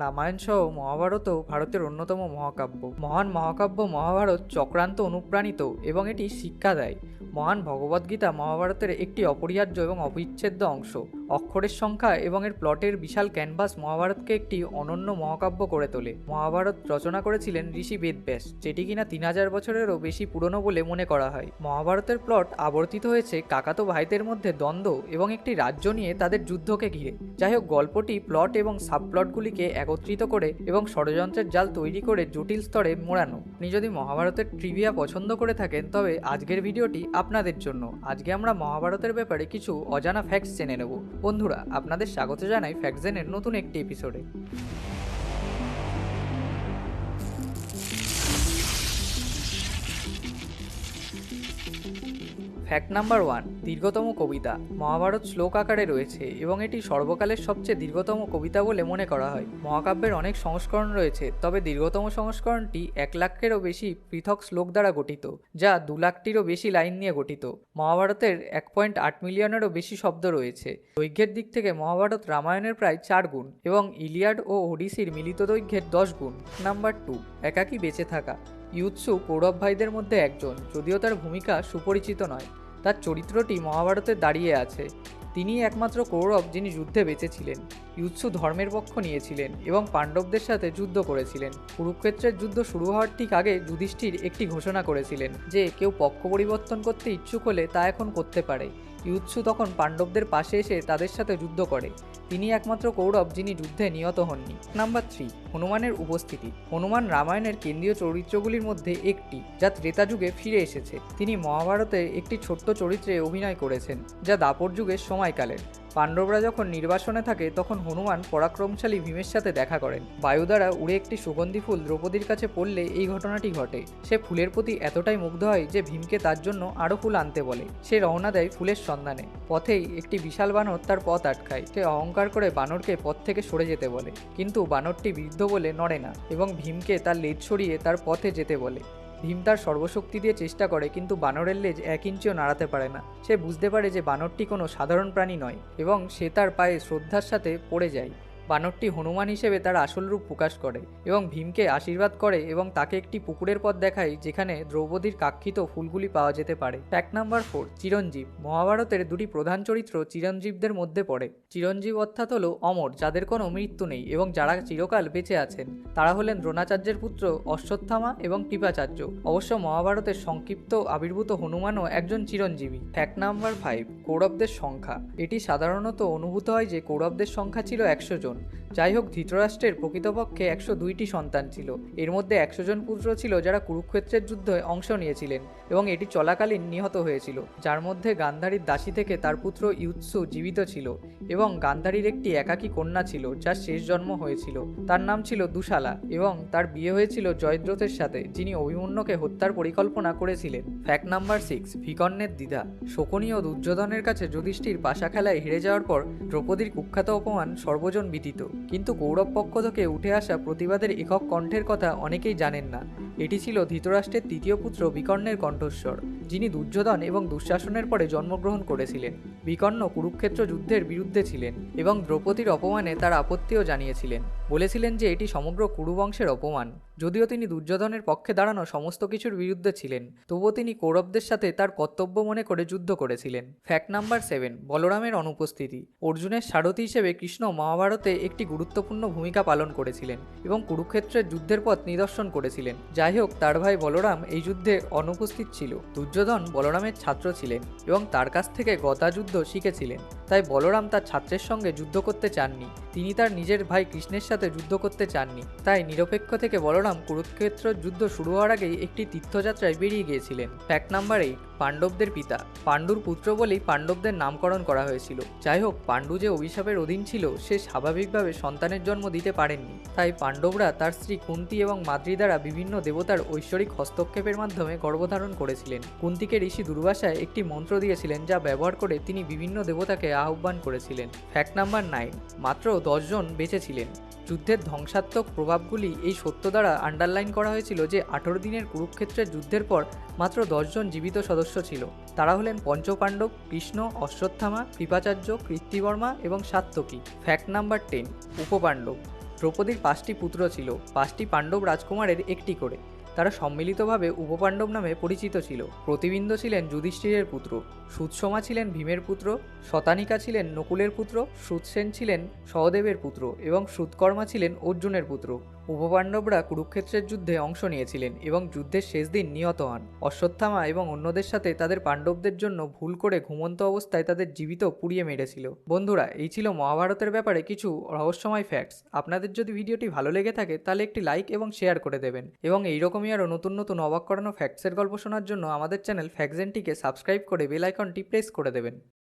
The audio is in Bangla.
রামায়ণ সহ মহাভারতও ভারতের অন্যতম মহাকাব্য। মহান মহাকাব্য মহাভারত চক্রান্ত অনুপ্রাণিত এবং এটি শিক্ষা দেয়। মহান ভগবদ্গীতা মহাভারতের একটি অপরিহার্য এবং অবিচ্ছেদ্য অংশ। অক্ষরের সংখ্যা এবং এর প্লটের বিশাল ক্যানভাস মহাভারতকে একটি অনন্য মহাকাব্য করে তোলে। মহাভারত রচনা করেছিলেন ঋষি বেদব্যাস, যেটি কিনা তিন হাজার বছরেরও বেশি পুরনো বলে মনে করা হয়। মহাভারতের প্লট আবর্তিত হয়েছে কাকাতো ভাইদের মধ্যে দ্বন্দ্ব এবং একটি রাজ্য নিয়ে তাদের যুদ্ধকে ঘিরে। যাই হোক গল্পটি প্লট এবং সাবপ্লটগুলিকে একত্রিত করে এবং ষড়যন্ত্রের জাল তৈরি করে জটিল স্তরে মোড়ানো। আপনি যদি মহাভারতের ট্রিভিয়া পছন্দ করে থাকেন, তবে আজকের ভিডিওটি আপনাদের জন্য। আজকে আমরা মহাভারতের ব্যাপারে কিছু অজানা ফ্যাক্টস জেনে নেব। বন্ধুরা, আপনাদের স্বাগত জানাই ফ্যাক্টজেনের নতুন একটি এপিসোডে ফ্যাক্ট নাম্বার ওয়ান, দীর্ঘতম কবিতা। মহাভারত শ্লোক আকারে রয়েছে এবং এটি সর্বকালের সবচেয়ে দীর্ঘতম কবিতা বলে মনে করা হয়। মহাকাব্যের অনেক সংস্করণ রয়েছে, তবে দীর্ঘতম সংস্করণটি এক লাখেরও বেশি পৃথক শ্লোক দ্বারা গঠিত, যা দু লাখটিরও বেশি লাইন নিয়ে গঠিত। মহাভারতের এক পয়েন্ট আট মিলিয়নেরও বেশি শব্দ রয়েছে। দৈর্ঘ্যের দিক থেকে মহাভারত রামায়ণের প্রায় চার গুণ এবং ইলিয়াড ও ওডিসির মিলিত দৈর্ঘ্যের দশ গুণ। নাম্বার টু, একাকী বেঁচে থাকা। ইউৎসু কৌরব ভাইদের মধ্যে একজন, যদিও তার ভূমিকা সুপরিচিত নয়। চরিত্রটি মহাভারতে দাঁড়িয়ে আছে। তিনি একমাত্র কৌরব যিনি যুদ্ধে বেঁচেছিলেন, ইউৎসু ধর্মের পক্ষ নিয়েছিলেন এবং পাণ্ডবদের সাথে যুদ্ধ করেছিলেন। কুরুক্ষেত্রের যুদ্ধ শুরু হওয়ার ঠিক আগে যুধিষ্ঠির একটি ঘোষণা করেছিলেন যে কেউ পক্ষ পরিবর্তন করতে ইচ্ছুক হলে তা এখন করতে পারে। ইউৎসু তখন পাণ্ডবদের পাশে এসে তাদের সাথে যুদ্ধ করে। তিনি একমাত্র কৌরব যিনি যুদ্ধে নিহত হননি। নাম্বার থ্রি, হনুমানের উপস্থিতি। হনুমান রামায়ণের কেন্দ্রীয় চরিত্রগুলির মধ্যে একটি, যা ত্রেতা যুগে ফিরে এসেছে। তিনি মহাভারতে একটি ছোট্ট চরিত্রে অভিনয় করেছেন, যা দাপর যুগের সময়কালের। পাণ্ডবরা যখন নির্বাসনে থাকে, তখন হনুমান পরাক্রমশালী ভীমের সাথে দেখা করেন। বায়ু দ্বারা উড়ে একটি সুগন্ধি ফুল দ্রৌপদীর কাছে পড়লে এই ঘটনাটি ঘটে। সে ফুলের প্রতি এতটাই মুগ্ধ হয় যে ভীমকে তার জন্য আরও ফুল আনতে বলে। সে রওনা দেয় ফুলের সন্ধানে। পথেই একটি বিশাল বানর তার পথ আটকায়। সে অহংকার করে বানরকে পথ থেকে সরে যেতে বলে। কিন্তু বানরটি বৃদ্ধ বলে নড়ে না এবং ভীমকে তার লেজ সরিয়ে তার পথে যেতে বলে। ভীম তার সর্বশক্তি দিয়ে চেষ্টা করে, কিন্তু বানরের লেজ এক ইঞ্চিও নাড়াতে পারে না। সে বুঝতে পারে যে বানরটি কোনো সাধারণ প্রাণী নয়, এবং সে তার পায়ে শ্রদ্ধার সাথে পড়ে যায়। বানরটি হনুমান হিসেবে তার আসল রূপ প্রকাশ করে এবং ভীমকে আশীর্বাদ করে এবং তাকে একটি পুকুরের পথ দেখায় যেখানে দ্রৌপদীর কাক্ষিত ফুলগুলি পাওয়া যেতে পারে। ফ্যাক্ট নাম্বার ফোর চিরঞ্জীব। মহাভারতের দুটি প্রধান চরিত্র চিরঞ্জীবদের মধ্যে পড়ে। চিরঞ্জীব অর্থাৎ হল অমর, যাদের কোনো মৃত্যু নেই এবং যারা চিরকাল বেঁচে আছেন। তারা হলেন দ্রোণাচার্যের পুত্র অশ্বত্থামা এবং কৃপাচার্য। অবশ্য মহাভারতের সংক্ষিপ্ত আবির্ভূত হনুমানও একজন চিরঞ্জীবী। ফ্যাক্ট নাম্বার ফাইভ কৌরবদের সংখ্যা। এটি সাধারণত অনুভূত হয় যে কৌরবদের সংখ্যা ছিল একশো জন। যাই হোক ধৃতরাষ্ট্রের প্রকৃতপক্ষে একশো দুইটি সন্তান ছিল। এর মধ্যে একশো জন পুত্র ছিল যারা কুরুক্ষেত্রের যুদ্ধে অংশ নিয়েছিলেন এবং এটি চলাকালীন নিহত হয়েছিল, যার মধ্যে গান্ধারীর দাসী থেকে তার পুত্র ইউৎসু জীবিত ছিল এবং গান্ধারীর একটি একাকী কন্যা ছিল যার শেষ জন্ম হয়েছিল। তার নাম ছিল দুশালা এবং তার বিয়ে হয়েছিল জয়দ্রথের সাথে, যিনি অভিমন্যুকে হত্যার পরিকল্পনা করেছিলেন। ফ্যাক্ট নাম্বার সিক্স ভিকর্ণের দ্বিধা। শকুনি ও দুর্যোধনের কাছে যুধিষ্ঠির পাশা খেলায় হেরে যাওয়ার পর, দ্রৌপদীর কুখ্যাত অপমান সর্বজন বিদিত কিন্তু গৌরব পক্ষ থেকে উঠে আসা প্রতিবাদের একক কণ্ঠের কথা অনেকেই জানেন না। এটি ছিল ধৃতরাষ্ট্রের তৃতীয় পুত্র বিকর্ণের কণ্ঠস্বর, যিনি দুর্যোধন এবং দুঃশাসনের পরে জন্মগ্রহণ করেছিলেন। বিকর্ণ কুরুক্ষেত্র যুদ্ধের বিরুদ্ধে ছিলেন এবং দ্রৌপদীর অপমানে তার আপত্তিও জানিয়েছিলেন। বলেছিলেন যে এটি সমগ্র কুরুবংশের অপমান। যদিও তিনি দুর্যোধনের পক্ষে দাঁড়ানো সমস্ত কিছুর বিরুদ্ধে ছিলেন, তবুও তিনি কৌরবদের সাথে তার কর্তব্য মনে করে যুদ্ধ করেছিলেন। ফ্যাক্ট নাম্বার সেভেন, বলরামের অনুপস্থিতি। অর্জুনের সারথি হিসেবে কৃষ্ণ মহাভারতে একটি গুরুত্বপূর্ণ ভূমিকা পালন করেছিলেন এবং কুরুক্ষেত্রের যুদ্ধের পথ নিদর্শন করেছিলেন যাই হোক, তার ভাই বলরাম এই যুদ্ধে অনুপস্থিত ছিল। দুর্যোধন বলরামের ছাত্র ছিলেন এবং তার কাছ থেকে গদা যুদ্ধ শিখেছিলেন। তাই বলরাম তার ছাত্রের সঙ্গে যুদ্ধ করতে চাননি। তিনি তার নিজের ভাই কৃষ্ণের সাথে যুদ্ধ করতে চাননি। তাই নিরপেক্ষ থেকে বলরাম কুরুক্ষেত্র যুদ্ধ শুরু হওয়ার আগেই একটি তীর্থযাত্রায় বেরিয়ে গিয়েছিলেন। ফ্যাক্ট নাম্বার এইট পাণ্ডবদের পিতা। পাণ্ডুর পুত্র বলেই পাণ্ডবদের নামকরণ করা হয়েছিল। যাই হোক পাণ্ডু যে অভিশাপের অধীন ছিল, সে স্বাভাবিকভাবে সন্তানের জন্ম দিতে পারেননি। তাই পাণ্ডবরা তার স্ত্রী কুন্তি এবং মাদ্রি দ্বারা বিভিন্ন দেবতার ঐশ্বরিক হস্তক্ষেপের মাধ্যমে গর্ভধারণ করেছিলেন। কুন্তিকে ঋষি দুর্বাসায় একটি মন্ত্র দিয়েছিলেন, যা ব্যবহার করে তিনি বিভিন্ন দেবতাকে আহ্বান করেছিলেন। ফ্যাক্ট নাম্বার নাইন মাত্র দশজন বেঁচে ছিলেন যুদ্ধের ধ্বংসাত্মক প্রভাবগুলি এই সত্য দ্বারা আন্ডারলাইন করা হয়েছিল যে আঠেরো দিনের কুরুক্ষেত্রের যুদ্ধের পর মাত্র দশজন জীবিত সদস্য ছিল। তারা হলেন পঞ্চপাণ্ডব, কৃষ্ণ, অশ্বত্থামা, কৃপাচার্য কৃত্তিবর্মা এবং সাত্তকী। ফ্যাক্ট নাম্বার টেন উপপাণ্ডব। দ্রৌপদীর পাঁচটি পুত্র ছিল। পাঁচটি পাণ্ডব রাজকুমারের একটি করে। তারা সম্মিলিতভাবে উপপাণ্ডব নামে পরিচিত ছিল। প্রতিবিন্দ ছিলেন যুধিষ্ঠিরের পুত্র। সুৎসমা ছিলেন ভীমের পুত্র। শতানিকা ছিলেন নকুলের পুত্র। সুৎসেন ছিলেন সহদেবের পুত্র এবং সুৎকর্মা ছিলেন অর্জুনের পুত্র। উপপাণ্ডবরা কুরুক্ষেত্রের যুদ্ধে অংশ নিয়েছিলেন এবং যুদ্ধের শেষ দিন নিহত হন। অশ্বত্থামা এবং অন্যদের সাথে তাদের পাণ্ডবদের জন্য ভুল করে ঘুমন্ত অবস্থায় তাদের জীবিত পুড়িয়ে মেরেছিল। বন্ধুরা, এই ছিল মহাভারতের ব্যাপারে কিছু রহস্যময় ফ্যাক্টস আপনাদের যদি ভিডিওটি ভালো লেগে থাকে, তাহলে একটি লাইক এবং শেয়ার করে দেবেন। এবং এইরকমই আরও নতুন নতুন অবাক করানো ফ্যাক্টসের গল্প শোনার জন্য আমাদের চ্যানেল ফ্যাক্সেনটিকে সাবস্ক্রাইব করে বেল আইকনটি প্রেস করে দেবেন।